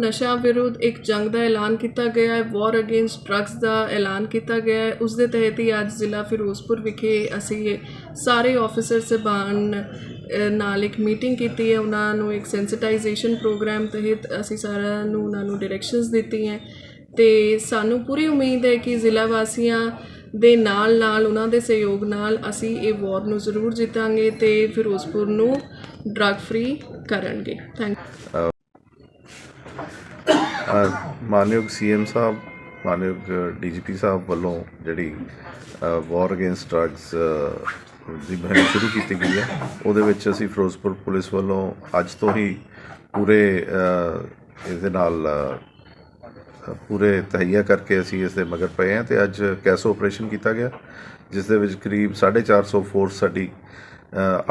ਵੱਲੋਂ ਨਸ਼ਾ ਵਿਰੁੱਧ ਇੱਕ ਜੰਗ ਦਾ ਐਲਾਨ ਕੀਤਾ ਗਿਆ ਹੈ ਵਾਰ ਅਗੇਂਸਟ ਡਰੱਗਸ ਦਾ ਐਲਾਨ ਕੀਤਾ ਗਿਆ ਹੈ। ਉਸ ਦੇ ਤਹਿਤ ਹੀ ਅੱਜ ਜ਼ਿਲ੍ਹਾ ਫਿਰੋਜ਼ਪੁਰ ਵਿਖੇ ਅਸੀਂ ਸਾਰੇ ਆਫੀਸਰ ਸਬਾਨ ਨਾਲ ਇੱਕ ਮੀਟਿੰਗ ਕੀਤੀ ਹੈ। ਉਹਨਾਂ ਨੂੰ ਇੱਕ ਸੈਂਸਿਟਾਈਜੇਸ਼ਨ ਪ੍ਰੋਗਰਾਮ ਤਹਿਤ ਅਸੀਂ ਸਾਰਿਆਂ ਨੂੰ ਉਹਨਾਂ ਨੂੰ ਡਾਇਰੈਕਸ਼ਨਸ ਦਿੱਤੀਆਂ ਤੇ ਸਾਨੂੰ ਪੂਰੀ ਉਮੀਦ ਹੈ ਕਿ ਜ਼ਿਲ੍ਹਾ ਵਾਸੀਆਂ ਦੇ ਨਾਲ ਨਾਲ ਉਹਨਾਂ ਦੇ ਸਹਿਯੋਗ ਨਾਲ ਅਸੀਂ ਇਹ ਵਾਰ ਨੂੰ ਜ਼ਰੂਰ ਜਿੱਤਾਂਗੇ ਤੇ ਫਿਰੋਜ਼ਪੁਰ ਨੂੰ ਡਰੱਗ ਫ੍ਰੀ ਕਰਨਗੇ। ਥੈਂਕ ਅ, ਮਾਨਯੋਗ ਸੀਐਮ ਸਾਹਿਬ ਮਾਨਯੋਗ ਡੀਜੀਪੀ ਸਾਹਿਬ ਵੱਲੋਂ ਜਿਹੜੀ ਵਾਰ ਅਗੇਂਸਟ ਡਰੱਗਸ ਦੀ ਮੁਹਿੰਮ ਸ਼ੁਰੂ ਕੀਤੀ ਗਈ ਹੈ। ਉਹਦੇ ਵਿੱਚ ਅਸੀਂ ਫਿਰੋਜ਼ਪੁਰ ਪੁਲਿਸ ਵੱਲੋਂ ਅੱਜ ਤੋਂ ਹੀ ਪੂਰੇ ਅ, ਇਹਦੇ ਨਾਲ ਪੂਰੇ ਤਹਈਆ ਕਰਕੇ ਅਸੀਂ ਇਸ ਦੇ ਮਗਰ ਪਏ ਹਾਂ ਤੇ ਅੱਜ ਕੈਸੋ ਆਪਰੇਸ਼ਨ ਕੀਤਾ ਗਿਆ ਜਿਸ ਦੇ ਵਿੱਚ ਕਰੀਬ 450 ਫੋਰਸ ਸਾਡੀ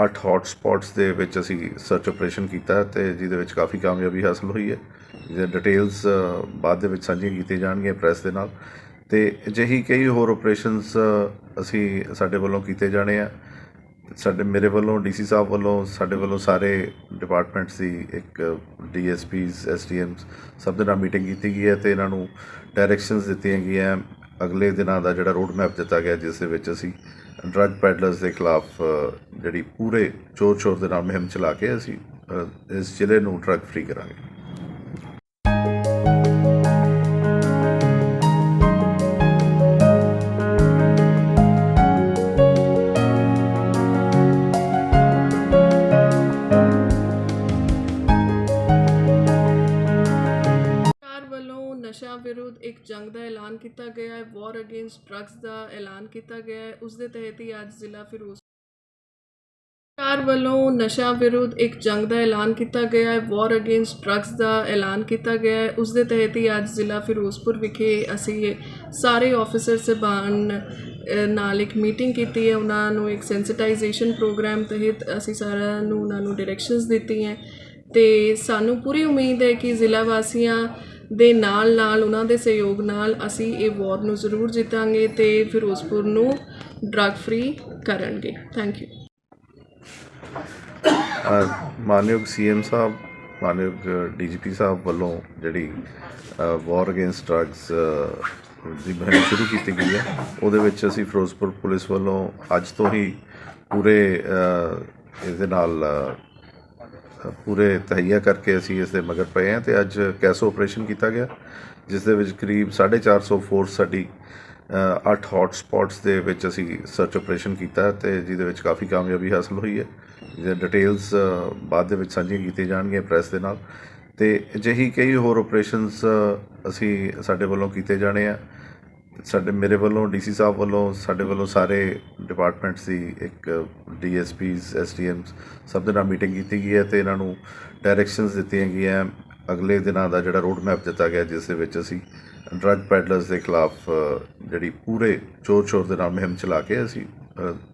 8 ਹੌਟ ਸਪੌਟਸ ਦੇ ਵਿੱਚ ਅਸੀਂ ਸਰਚ ਆਪਰੇਸ਼ਨ ਕੀਤਾ ਤੇ ਜਿਹਦੇ ਵਿੱਚ ਕਾਫੀ ਕਾਮਯਾਬੀ ਹਾਸਲ ਹੋਈ ਹੈ। ਜਿਹਦੇ ਡਿਟੇਲਸ ਬਾਅਦ ਦੇ ਵਿੱਚ ਸਾਂਝੀਆਂ ਕੀਤੀਆਂ ਜਾਣਗੀਆਂ ਪ੍ਰੈਸ ਦੇ ਨਾਲ। ਤੇ ਅਜਿਹੀ ਕਈ ਹੋਰ ਆਪਰੇਸ਼ਨਸ ਅਸੀਂ ਸਾਡੇ ਵੱਲੋਂ ਕੀਤੇ ਜਾਣੇ ਆ। ਸਾਡੇ, ਮੇਰੇ ਵੱਲੋਂ ਡੀਸੀ ਸਾਹਿਬ ਵੱਲੋਂ, ਸਾਡੇ ਵੱਲੋਂ ਸਾਰੇ ਡਿਪਾਰਟਮੈਂਟਸ ਦੀ ਇੱਕ ਡੀਐਸਪੀਸ ਐਸਡੀਐਮਸ ਸਭ ਦੇ ਨਾਲ ਮੀਟਿੰਗ ਕੀਤੀ ਗਈ ਹੈ ਤੇ ਇਹਨਾਂ ਨੂੰ ਡਾਇਰੈਕਸ਼ਨਸ ਦਿੱਤੀਆਂ ਗਈਆਂ। ਅਗਲੇ ਦਿਨਾਂ ਦਾ ਜਿਹੜਾ ਰੋਡ ਮੈਪ ਦਿੱਤਾ ਗਿਆ, ਜਿਸ ਦੇ ਵਿੱਚ ਅਸੀਂ ਡਰੱਗ ਪੈਡਲਰਸ ਦੇ ਖਿਲਾਫ ਜਿਹੜੀ ਪੂਰੇ ਜ਼ੋਰ ਸ਼ੋਰ ਦੇ ਨਾਲ ਮੁਹਿੰਮ ਚਲਾ ਕੇ ਅਸੀਂ ਇਸ ਜ਼ਿਲ੍ਹੇ ਨੂੰ ਡਰੱਗ ਫ੍ਰੀ ਕਰਾਂਗੇ। ਵਿਰੁੱਧ ਇੱਕ ਜੰਗ ਦਾ ਐਲਾਨ ਕੀਤਾ ਗਿਆ ਹੈ ਵਾਰ ਅਗੇਂਸਟ ਡਰੱਗਸ ਦਾ ਐਲਾਨ ਕੀਤਾ ਗਿਆ ਹੈ। ਉਸ ਦੇ ਤਹਿਤ ਹੀ ਅੱਜ ਜ਼ਿਲ੍ਹਾ ਫਿਰੋਜ਼ ਸਰਕਾਰ ਵੱਲੋਂ ਨਸ਼ਾ ਵਿਰੁੱਧ ਇੱਕ ਜੰਗ ਦਾ ਐਲਾਨ ਕੀਤਾ ਗਿਆ ਹੈ ਵਾਰ ਅਗੇਂਸਟ ਡਰੱਗਸ ਦਾ ਐਲਾਨ ਕੀਤਾ ਗਿਆ ਹੈ। ਉਸ ਦੇ ਤਹਿਤ ਹੀ ਅੱਜ ਜ਼ਿਲ੍ਹਾ ਫਿਰੋਜ਼ਪੁਰ ਵਿਖੇ ਅਸੀਂ ਸਾਰੇ ਆਫੀਸਰ ਸਬਾਨ ਨਾਲ ਇੱਕ ਮੀਟਿੰਗ ਕੀਤੀ ਹੈ। ਉਹਨਾਂ ਨੂੰ ਇੱਕ ਸੈਂਸਿਟਾਈਜੇਸ਼ਨ ਪ੍ਰੋਗਰਾਮ ਤਹਿਤ ਅਸੀਂ ਸਾਰਿਆਂ ਨੂੰ ਉਹਨਾਂ ਨੂੰ ਡਾਇਰੈਕਸ਼ਨਸ ਦਿੱਤੀਆਂ ਤੇ ਸਾਨੂੰ ਪੂਰੀ ਉਮੀਦ ਹੈ ਕਿ ਜ਼ਿਲ੍ਹਾ ਵਾਸੀਆਂ ਦੇ ਨਾਲ ਨਾਲ ਉਹਨਾਂ ਦੇ ਸਹਿਯੋਗ ਨਾਲ ਅਸੀਂ ਇਹ ਵਾਰ ਨੂੰ ਜ਼ਰੂਰ ਜਿੱਤਾਂਗੇ ਤੇ ਫਿਰੋਜ਼ਪੁਰ ਨੂੰ ਡਰੱਗ ਫ੍ਰੀ ਕਰਨਗੇ। ਥੈਂਕ ਯੂ ਅ, ਮਾਨਯੋਗ ਸੀਐਮ ਸਾਹਿਬ ਮਾਨਯੋਗ ਡੀਜੀਪੀ ਸਾਹਿਬ ਵੱਲੋਂ ਜਿਹੜੀ ਵਾਰ ਅਗੇਂਸਟ ਡਰੱਗਸ ਦੀ ਮੁਹਿੰਮ ਸ਼ੁਰੂ ਕੀਤੀ ਗਈ ਹੈ। ਉਹਦੇ ਵਿੱਚ ਅਸੀਂ ਫਿਰੋਜ਼ਪੁਰ ਪੁਲਿਸ ਵੱਲੋਂ ਅੱਜ ਤੋਂ ਹੀ ਪੂਰੇ ਅ, ਇਹਦੇ ਨਾਲ ਪੂਰੇ ਤਹਈਆ ਕਰਕੇ ਅਸੀਂ ਇਸ ਦੇ ਮਗਰ ਪਏ ਹਾਂ ਤੇ ਅੱਜ ਕੈਸੋ ਆਪਰੇਸ਼ਨ ਕੀਤਾ ਗਿਆ, ਜਿਸ ਦੇ ਵਿੱਚ ਕਰੀਬ 450 ਫੋਰਸ ਸਾਡੀ 8 ਹੌਟ ਸਪੌਟਸ ਦੇ ਵਿੱਚ ਅਸੀਂ ਸਰਚ ਆਪਰੇਸ਼ਨ ਕੀਤਾ ਤੇ ਜਿਹਦੇ ਵਿੱਚ ਕਾਫੀ ਕਾਮਯਾਬੀ ਹਾਸਲ ਹੋਈ ਹੈ। ਜਿਹਦੇ ਡਿਟੇਲਸ ਬਾਅਦ ਦੇ ਵਿੱਚ ਸਾਂਝੀਆਂ ਕੀਤੀਆਂ ਜਾਣਗੀਆਂ ਪ੍ਰੈਸ ਦੇ ਨਾਲ। ਤੇ ਅਜਿਹੀ ਕਈ ਹੋਰ ਆਪਰੇਸ਼ਨਸ ਅਸੀਂ ਸਾਡੇ ਵੱਲੋਂ ਕੀਤੇ ਜਾਣੇ ਆ। ਸਾਡੇ ਮੇਰੇ ਵੱਲੋਂ ਡੀਸੀ ਸਾਹਿਬ ਵੱਲੋਂ, ਸਾਡੇ ਵੱਲੋਂ ਸਾਰੇ ਡਿਪਾਰਟਮੈਂਟਸ ਦੀ ਇੱਕ ਡੀਐਸਪੀਸ ਐਸਡੀਐਮਸ ਸਭ ਦੇ ਨਾਲ ਮੀਟਿੰਗ ਕੀਤੀ ਗਈ ਹੈ ਤੇ ਇਹਨਾਂ ਨੂੰ ਡਾਇਰੈਕਸ਼ਨਸ ਦਿੱਤੀਆਂ ਗਈਆਂ ਅਗਲੇ ਦਿਨਾਂ ਦਾ ਜਿਹੜਾ ਰੋਡ ਮੈਪ ਦਿੱਤਾ ਗਿਆ, ਜਿਸ ਦੇ ਵਿੱਚ ਅਸੀਂ ਡਰੱਗ ਪੈਡਲਰਸ ਦੇ ਖਿਲਾਫ ਜਿਹੜੀ ਪੂਰੇ ਜ਼ੋਰ ਸ਼ੋਰ ਦੇ ਨਾਲ ਮੁਹਿੰਮ ਚਲਾ ਕੇ ਅਸੀਂ